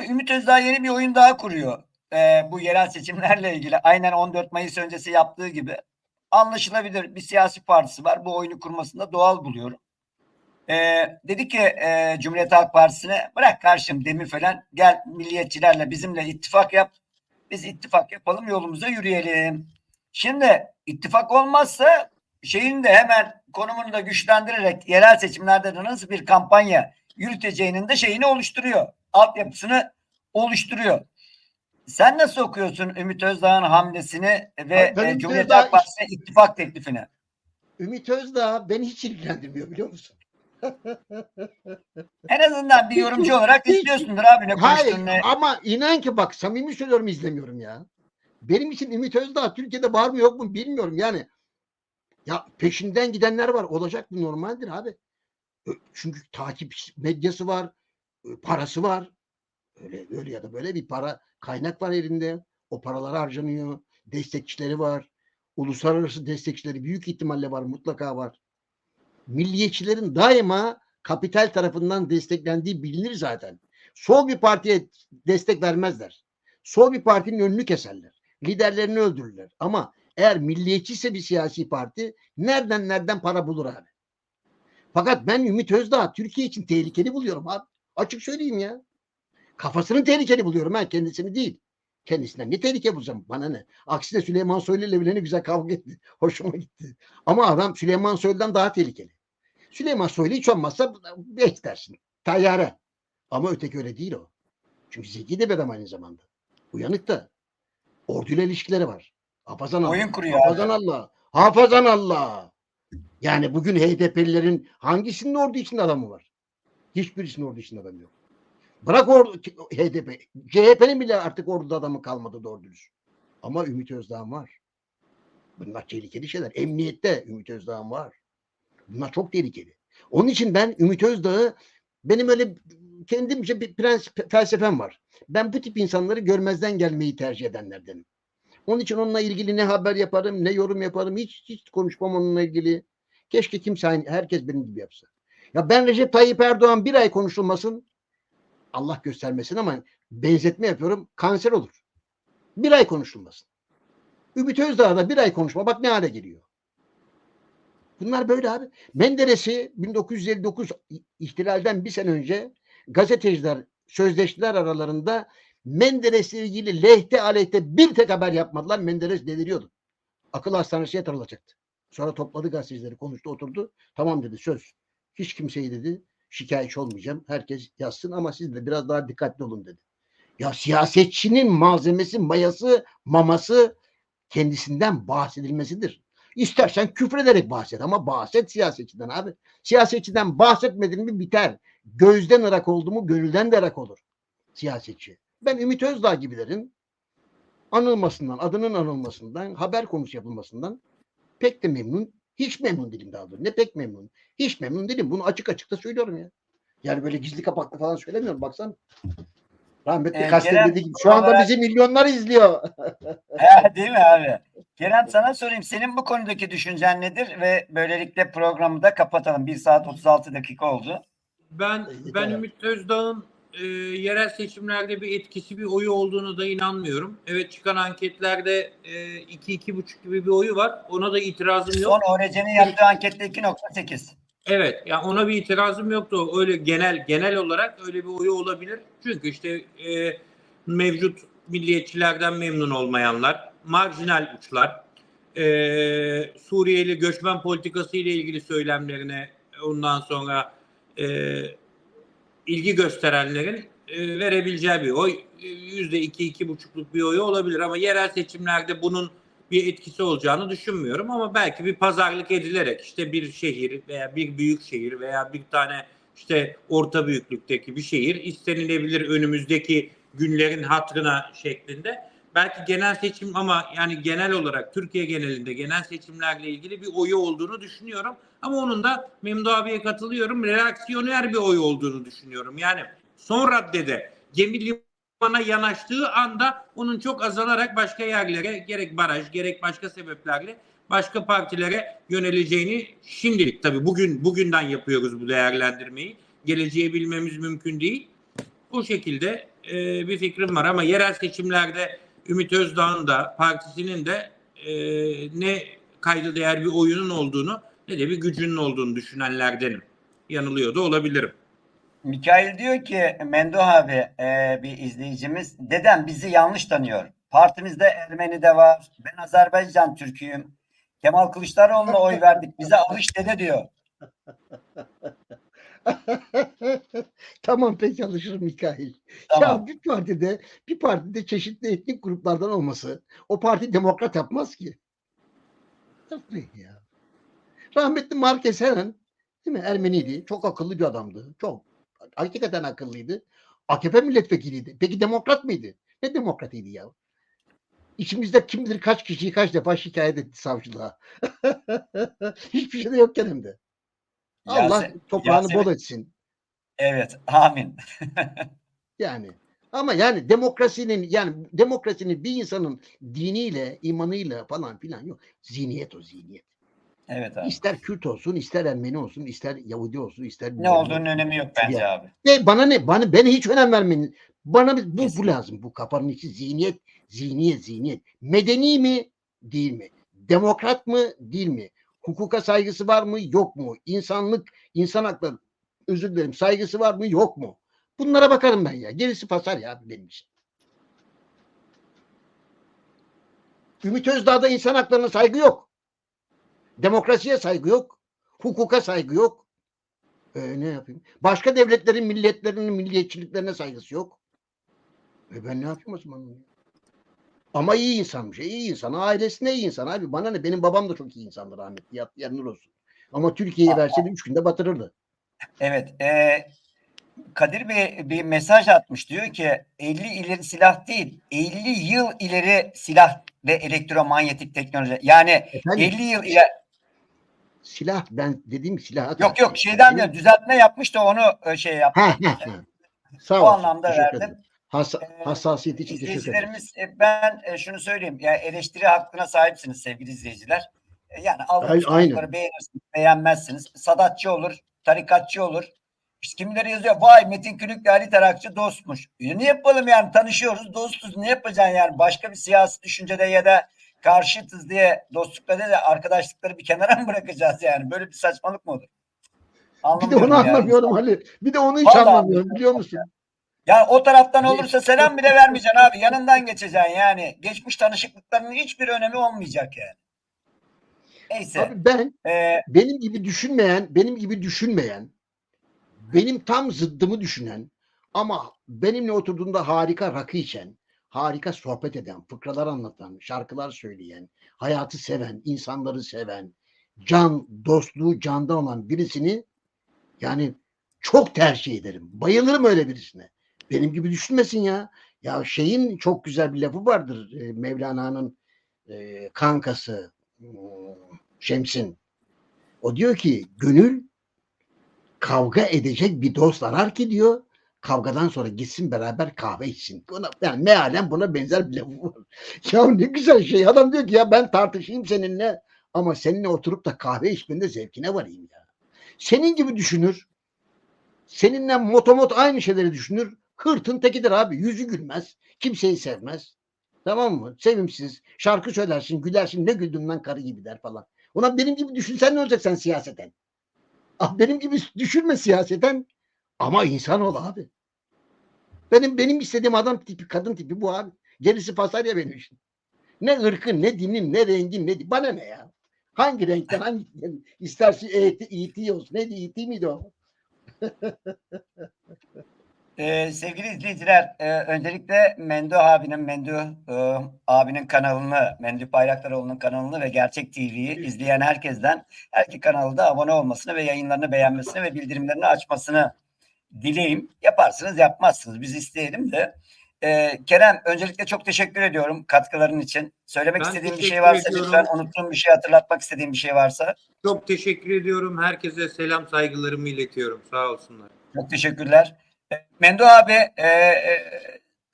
Abi Ümit Özdağ yeni bir oyun daha kuruyor. Ee, bu yerel seçimlerle ilgili. Aynen 14 Mayıs öncesi yaptığı gibi. Anlaşılabilir bir siyasi partisi var. Bu oyunu kurmasında doğal buluyorum. Ee, dedi ki e, Cumhuriyet Halk Partisi'ne bırak karşım demir falan gel milliyetçilerle bizimle ittifak yap. Biz ittifak yapalım yolumuza yürüyelim. Şimdi ittifak olmazsa şeyin de hemen konumunu da güçlendirerek yerel seçimlerde de nasıl bir kampanya yürüteceğinin de şeyini oluşturuyor. Altyapısını oluşturuyor. Sen nasıl okuyorsun Ümit Özdağ'ın hamlesini ve e, Ümit Cumhuriyet Halk Partisi'ne ittifak teklifini? Ümit Özdağ beni hiç ilgilendirmiyor biliyor musun? En azından bir yorumcu olarak Hiç- izliyorsundur abi ne Hayır ne- ama inan ki bak samimi söylüyorum izlemiyorum ya. Benim için Ümit Özdağ Türkiye'de var mı yok mu bilmiyorum yani. Ya peşinden gidenler var. Olacak bu normaldir abi. Çünkü takip medyası var, parası var. Öyle öyle ya da böyle bir para kaynak var elinde. O paralar harcanıyor. Destekçileri var. Uluslararası destekçileri büyük ihtimalle var, mutlaka var. Milliyetçilerin daima kapital tarafından desteklendiği bilinir zaten. Sol bir partiye destek vermezler. Sol bir partinin önünü keserler. Liderlerini öldürürler. Ama eğer milliyetçiyse bir siyasi parti nereden nereden para bulur abi. Fakat ben Ümit Özdağ Türkiye için tehlikeli buluyorum abi. Açık söyleyeyim ya. Kafasını tehlikeli buluyorum ha kendisini değil. Kendisinden ne tehlike bulacağım bana ne. Aksine Süleyman Soylu ile bile ne güzel kavga etti. Hoşuma gitti. Ama adam Süleyman Soylu'dan daha tehlikeli. Süleyman Soylu hiç olmazsa beş dersin. Tayyare. Ama öteki öyle değil o. Çünkü zeki de bir adam aynı zamanda. Uyanık da. Orduyla ilişkileri var. Hafazan Allah. Oyun kuruyor Hafazan. Allah. Hafazan Allah. Yani bugün HDP'lilerin hangisinin ordu içinde adamı var? Hiçbirisinin ordu içinde adamı yok. Bırak ordu, HDP. CHP'nin bile artık orduda adamı kalmadı doğru dürüst. Ama Ümit Özdağ var. Bunlar tehlikeli şeyler. Emniyette Ümit Özdağ var. Bunlar çok tehlikeli. Onun için ben Ümit Özdağ'ı benim öyle kendimce bir prensip felsefem var. Ben bu tip insanları görmezden gelmeyi tercih edenlerdenim. Onun için onunla ilgili ne haber yaparım, ne yorum yaparım, hiç hiç konuşmam onunla ilgili. Keşke kimse aynı, herkes benim gibi yapsa. Ya ben Recep Tayyip Erdoğan bir ay konuşulmasın, Allah göstermesin ama benzetme yapıyorum, kanser olur. Bir ay konuşulmasın. Ümit Özdağ da bir ay konuşma, bak ne hale geliyor. Bunlar böyle abi. Menderes'i 1959 ihtilalden bir sene önce gazeteciler sözleştiler aralarında Menderes'le ilgili lehte aleyhte bir tek haber yapmadılar. Menderes deliriyordu. Akıl hastanesine yatırılacaktı. Sonra topladı gazetecileri konuştu oturdu. Tamam dedi söz. Hiç kimseyi dedi şikayetçi olmayacağım. Herkes yazsın ama siz de biraz daha dikkatli olun dedi. Ya siyasetçinin malzemesi, mayası, maması kendisinden bahsedilmesidir. İstersen küfrederek bahset ama bahset siyasetçiden abi. Siyasetçiden bahsetmedin mi biter. Gözden ırak oldu mu gönülden de ırak olur siyasetçi. Ben Ümit Özdağ gibilerin anılmasından, adının anılmasından, haber konusu yapılmasından pek de memnun, hiç memnun değilim daha doğrusu. Ne pek memnun, hiç memnun değilim. Bunu açık açık da söylüyorum ya. Yani böyle gizli kapaklı falan söylemiyorum. Baksan rahmetli Ee, Kastem Kerem, dediği gibi. Şu anda olarak- bizi milyonlar izliyor. He, değil mi abi? Kerem sana sorayım. Senin bu konudaki düşüncen nedir? Ve böylelikle programı da kapatalım. 1 saat 36 dakika oldu. Ben ben. Ümit Özdağ'ın e, yerel seçimlerde bir etkisi, bir oyu olduğunu da inanmıyorum. Evet çıkan anketlerde e, 2-2,5 gibi bir oyu var. Ona da itirazım yok. Son ORC'nin yaptığı ankette 2.8. Evet, yani ona bir itirazım yoktu. Öyle genel genel olarak öyle bir oyu olabilir. Çünkü işte e, mevcut milliyetçilerden memnun olmayanlar, marjinal uçlar, e, Suriyeli göçmen politikası ile ilgili söylemlerine ondan sonra e, ilgi gösterenlerin e, verebileceği bir oy e, yüzde iki iki buçukluk bir oyu olabilir ama yerel seçimlerde bunun bir etkisi olacağını düşünmüyorum ama belki bir pazarlık edilerek işte bir şehir veya bir büyük şehir veya bir tane işte orta büyüklükteki bir şehir istenilebilir önümüzdeki günlerin hatrına şeklinde. Belki genel seçim ama yani genel olarak Türkiye genelinde genel seçimlerle ilgili bir oyu olduğunu düşünüyorum. Ama onun da Memdu abiye katılıyorum. Reaksiyoner bir oy olduğunu düşünüyorum. Yani son raddede gemi limana yanaştığı anda onun çok azalarak başka yerlere gerek baraj gerek başka sebeplerle başka partilere yöneleceğini şimdilik tabii bugün bugünden yapıyoruz bu değerlendirmeyi. Geleceği bilmemiz mümkün değil. O şekilde e, bir fikrim var ama yerel seçimlerde Ümit Özdağ'ın da partisinin de e, ne kayda değer bir oyunun olduğunu ne de bir gücünün olduğunu düşünenlerdenim. Yanılıyor da olabilirim. Mikail diyor ki Menduh abi e, bir izleyicimiz dedem bizi yanlış tanıyor. Partimizde Ermeni de var. Ben Azerbaycan Türk'üyüm. Kemal Kılıçdaroğlu'na oy verdik. Bize alış dede diyor. tamam peki alışırım Mikail. Tamam. Ya bir partide bir partide çeşitli etnik gruplardan olması o parti demokrat yapmaz ki. Yapmayın ya. Rahmetli Marquez Heren değil mi? Ermeniydi. Çok akıllı bir adamdı. Çok. Hakikaten akıllıydı. AKP milletvekiliydi. Peki demokrat mıydı? Ne demokratıydı ya? İçimizde kim bilir kaç kişiyi kaç defa şikayet etti savcılığa. Hiçbir şey de yokken hem de. Allah Yase- toprağını Yasemin- bol etsin. Evet. Amin. Yani ama yani demokrasinin yani demokrasinin bir insanın diniyle, imanıyla falan filan yok. Zihniyet o zihniyet. Evet abi. İster Kürt olsun, ister Ermeni olsun, ister Yahudi olsun, ister Ne olduğunun olsun. önemi yok bence Ya. abi. Ne bana ne? Bana beni hiç önem vermeyin. Bana bu, bu Kesinlikle. lazım. Bu kafanın içi zihniyet, zihniyet, zihniyet. Medeni mi? Değil mi? Demokrat mı? Değil mi? Hukuka saygısı var mı? Yok mu? İnsanlık, insan hakları özür dilerim saygısı var mı? Yok mu? Bunlara bakarım ben ya. Gerisi pasar ya benim için. Ümit Özdağ'da insan haklarına saygı yok. Demokrasiye saygı yok. Hukuka saygı yok. E, ne yapayım? Başka devletlerin milletlerinin milliyetçiliklerine saygısı yok. E ben ne yapayım o zaman? Ama iyi insanmış. E, iyi insan. Ailesine iyi insan abi. Bana ne? Benim babam da çok iyi insandı rahmetli. Yat, yanılır olsun. Ama Türkiye'yi verseydi üç günde batırırdı. Evet. E, Kadir Bey bir mesaj atmış. Diyor ki 50 ileri silah değil 50 yıl ileri silah ve elektromanyetik teknoloji. Yani Efendim 50 yıl ileri silah ben dediğim silah. Yok yok şeyden diyor düzeltme yapmış da onu e, şey yaptı. Ha, ha, ha. Sağ O olsun. anlamda teşekkür verdim. ederim. Hassa- Ee, hassasiyet için teşekkür ederim. İzleyicilerimiz e, ben e, şunu söyleyeyim. Ya eleştiri hakkına sahipsiniz sevgili izleyiciler. Yani aldığınız Aynen. beğenirsiniz, beğenmezsiniz. Sadatçı olur, tarikatçı olur. İşte kimileri yazıyor vay Metin Külük'le Ali Tarakçı dostmuş. E, ne yapalım yani tanışıyoruz dostuz ne yapacaksın yani başka bir siyasi düşüncede ya da karşıtız diye dostlukları da arkadaşlıkları bir kenara mı bırakacağız yani böyle bir saçmalık mı olur? Bir de Anlamıyorum onu yani. anlamıyorum Ali. Bir de onu hiç Vallahi anlamıyorum biliyor musun? Yani o taraftan olursa selam bile vermeyeceksin abi. Yanından geçeceksin yani. Geçmiş tanışıklıklarının hiçbir önemi olmayacak yani. Neyse. Abi ben e, benim gibi düşünmeyen, benim gibi düşünmeyen, benim tam zıddımı düşünen ama benimle oturduğunda harika rakı içen, harika sohbet eden, fıkralar anlatan, şarkılar söyleyen, hayatı seven, insanları seven, can, dostluğu candan olan birisini yani çok tercih ederim. Bayılırım öyle birisine. Benim gibi düşünmesin ya. Ya şeyin çok güzel bir lafı vardır. e, Mevlana'nın e, kankası hmm, Şems'in. O diyor ki gönül kavga edecek bir dost arar ki diyor kavgadan sonra gitsin beraber kahve içsin. Buna, yani mealen buna benzer bir lafı var. Ya ne güzel şey. Adam diyor ki ya ben tartışayım seninle ama seninle oturup da kahve içmenin de zevkine varayım ya. Senin gibi düşünür. Seninle motomot aynı şeyleri düşünür. Hırtın tekidir abi. Yüzü gülmez. Kimseyi sevmez. Tamam mı? Sevimsiz. Şarkı söylersin, gülersin. Ne güldüm lan karı gibi der falan. Ulan benim gibi düşünsen ne olacak sen siyaseten? Ah, benim gibi düşünme siyaseten. Ama insan ol abi. Benim benim istediğim adam tipi, kadın tipi bu abi. Gerisi pasar benim için. Ne ırkın, ne dinin, ne rengin, ne bana ne ya? Hangi renkten hangi isterse eti, iti olsun. Neydi iti miydi o? e, sevgili izleyiciler e, öncelikle Mendu abinin Mendu e, abinin kanalını Mendu Bayraktaroğlu'nun kanalını ve Gerçek TV'yi izleyen herkesten her iki kanalda abone olmasını ve yayınlarını beğenmesini ve bildirimlerini açmasını dileyim. Yaparsınız yapmazsınız biz isteyelim de. E, Kerem öncelikle çok teşekkür ediyorum katkıların için. Söylemek Ben istediğim bir şey varsa ediyorum. lütfen unuttuğum bir şey hatırlatmak istediğim bir şey varsa. Çok teşekkür ediyorum. Herkese selam saygılarımı iletiyorum. Sağ olsunlar. Çok teşekkürler. E, Mendo abi e, e,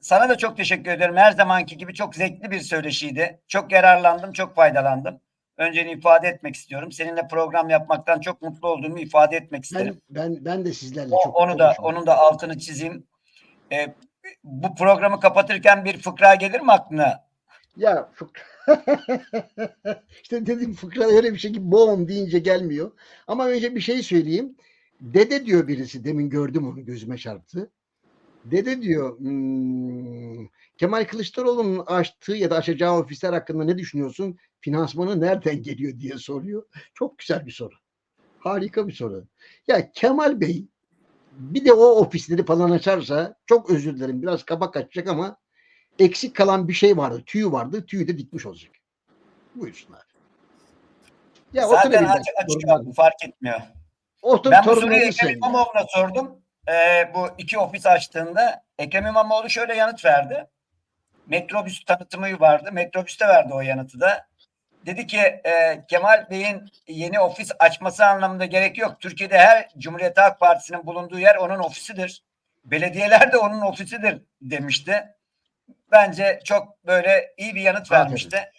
sana da çok teşekkür ederim. Her zamanki gibi çok zevkli bir söyleşiydi. Çok yararlandım, çok faydalandım. Önceni ifade etmek istiyorum. Seninle program yapmaktan çok mutlu olduğumu ifade etmek isterim. Ben ben ben de sizlerle O- çok onu da onun da altını çizeyim. E, bu programı kapatırken bir fıkra gelir mi aklına? Ya fıkra. işte dedim fıkra öyle bir şey ki boğum deyince gelmiyor. Ama önce bir şey söyleyeyim. Dede diyor birisi. Demin gördüm onu gözüme çarptı. Dede diyor "Hmm, Kemal Kılıçdaroğlu'nun açtığı ya da açacağı ofisler hakkında ne düşünüyorsun? Finansmanı nereden geliyor diye soruyor. Çok güzel bir soru. Harika bir soru. Ya Kemal Bey bir de o ofisleri falan açarsa çok özür dilerim biraz kaba kaçacak ama eksik kalan bir şey vardı. Tüyü vardı. Tüyü de dikmiş olacak. Buyursunlar. Ya Zaten açık. Bu fark etmiyor. Otur Ben bu soruyu Ekrem. İmamoğlu'na sordum. Ee, bu iki ofis açtığında Ekrem İmamoğlu şöyle yanıt verdi. Metrobüs tanıtımı vardı. Metrobüste verdi o yanıtı da. Dedi ki e, Kemal Bey'in yeni ofis açması anlamında gerek yok. Türkiye'de her Cumhuriyet Halk Partisi'nin bulunduğu yer onun ofisidir. Belediyeler de onun ofisidir demişti. Bence çok böyle iyi bir yanıt Aferin. vermişti.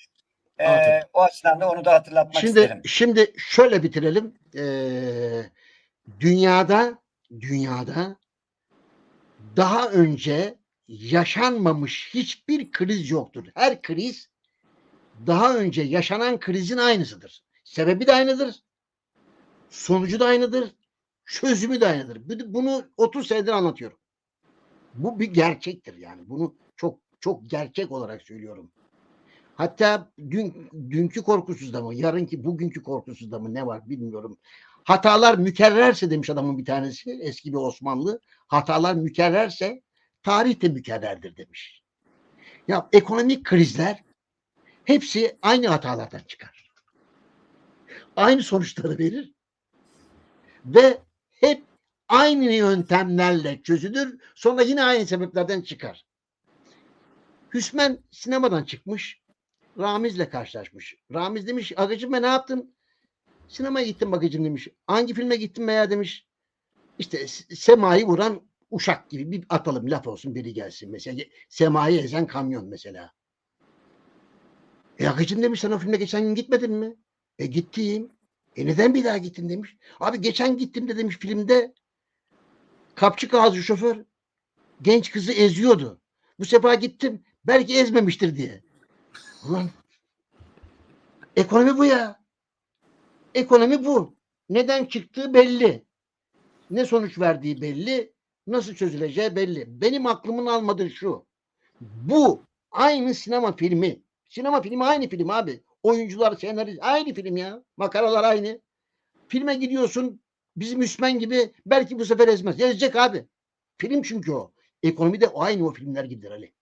Ee, o açıdan da onu da hatırlatmak Şimdi isterim. şimdi şöyle bitirelim. Ee, dünyada dünyada daha önce yaşanmamış hiçbir kriz yoktur. Her kriz daha önce yaşanan krizin aynısıdır. Sebebi de aynıdır. Sonucu da aynıdır. Çözümü de aynıdır. Bu- Bunu 30 senedir anlatıyorum. Bu bir gerçektir yani. Bunu çok çok gerçek olarak söylüyorum. Hatta dün dünkü korkusuzda mı, yarınki bugünkü korkusuzda mı ne var bilmiyorum. Hatalar mükerrerse demiş adamın bir tanesi, eski bir Osmanlı. Hatalar mükerrerse tarih de mükerrerdir demiş. Ya ekonomik krizler hepsi aynı hatalardan çıkar. Aynı sonuçları verir ve hep aynı yöntemlerle çözülür. Sonra yine aynı sebeplerden çıkar. Hüsmen sinemadan çıkmış. Ramiz'le karşılaşmış. Ramiz demiş Agacım ben ne yaptım? Sinemaya gittim Bagacım demiş. Hangi filme gittin veya demiş. İşte Sema'yı vuran uşak gibi bir atalım laf olsun biri gelsin mesela. Sema'yı ezen kamyon mesela. E Agacım demiş sen o filme geçen gün gitmedin mi? E gittim. E neden bir daha gittin demiş. Abi geçen gittim de demiş filmde kapçık ağzı şoför genç kızı eziyordu. Bu sefer gittim belki ezmemiştir diye. Ulan ekonomi bu ya. Ekonomi bu. Neden çıktığı belli. Ne sonuç verdiği belli. Nasıl çözüleceği belli. Benim aklımın almadığı şu. Bu aynı sinema filmi. Sinema filmi aynı film abi. Oyuncular, senarist aynı film ya. Makaralar aynı. Filme gidiyorsun bizim Müslüman gibi belki bu sefer ezmez. Ezecek abi. Film çünkü o. Ekonomi de aynı o filmler gibidir Ali.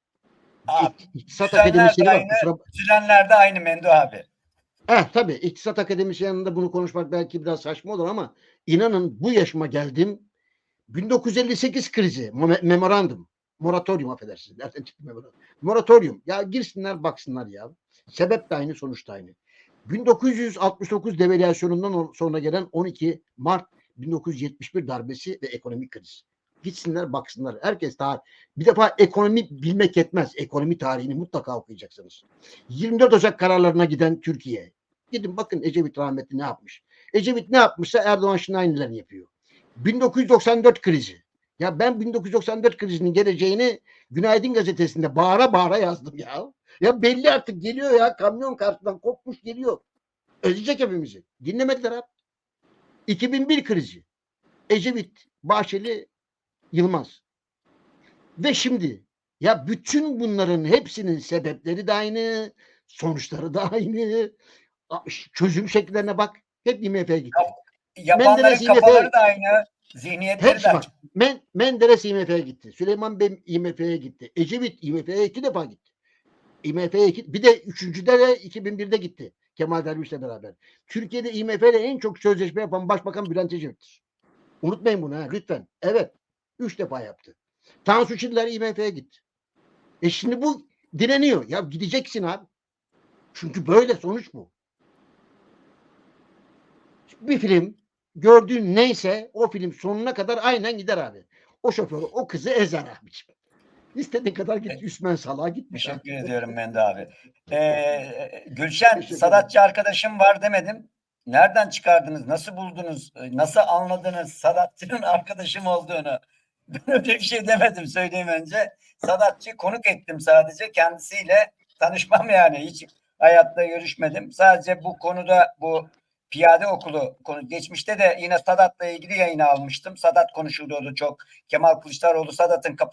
Abi, İktisat akademisini bak. kusura- Düzenler de aynı Mendo abi. Eh tabii İktisat Akademisi bunu konuşmak belki biraz saçma olur ama inanın bu yaşıma geldim. 1958 krizi, memorandum, moratorium affedersiniz. Nereden çıktı memorandum? Moratorium. Ya girsinler baksınlar ya. Sebep de aynı, sonuç da aynı. 1969 devalüasyonundan sonra gelen 12 Mart 1971 darbesi ve ekonomik kriz. Gitsinler baksınlar. Herkes tarih. Bir defa ekonomi bilmek yetmez. Ekonomi tarihini mutlaka okuyacaksınız. 24 Ocak kararlarına giden Türkiye. Gidin bakın Ecevit rahmetli ne yapmış. Ecevit ne yapmışsa Erdoğan şimdi aynılarını yapıyor. 1994 krizi. Ya ben 1994 krizinin geleceğini Günaydın gazetesinde bağıra bağıra yazdım ya. Ya belli artık geliyor ya kamyon karşıdan kopmuş geliyor. Özleyecek hepimizi. Dinlemediler abi. 2001 krizi. Ecevit, Bahçeli, Yılmaz. Ve şimdi ya bütün bunların hepsinin sebepleri de aynı, sonuçları da aynı. Çözüm şekillerine bak. Hep IMF'ye gitti. Yapanların kafaları da aynı. Zihniyetleri Hepsi de bak. Men Menderes IMF'ye gitti. Süleyman Bey IMF'ye gitti. Ecevit IMF'ye iki defa gitti. IMF'ye iki, bir de üçüncüde de 2001'de gitti. Kemal Derviş'le beraber. Türkiye'de IMF ile en çok sözleşme yapan başbakan Bülent Ecevit'tir. Unutmayın bunu ha lütfen. Evet. Üç defa yaptı. Tansu Çiller IMF'ye gitti. E şimdi bu direniyor. Ya gideceksin abi. Çünkü böyle sonuç bu. Bir film gördüğün neyse o film sonuna kadar aynen gider abi. O şoförü o kızı ezer abiciğim. İstediğin kadar git Üsmen Salah'a gitmiş. Teşekkür ediyorum Mendo abi. Ee, Gülşen, Sadatçı arkadaşım var demedim. Nereden çıkardınız? Nasıl buldunuz? Nasıl anladınız Sadatçı'nın arkadaşım olduğunu? Öyle bir şey demedim söyleyeyim önce. Sadatçı konuk ettim sadece. Kendisiyle tanışmam yani. Hiç hayatta görüşmedim. Sadece bu konuda bu piyade okulu konu geçmişte de yine Sadat'la ilgili yayını almıştım. Sadat konuşuluyordu çok. Kemal Kılıçdaroğlu Sadat'ın kapı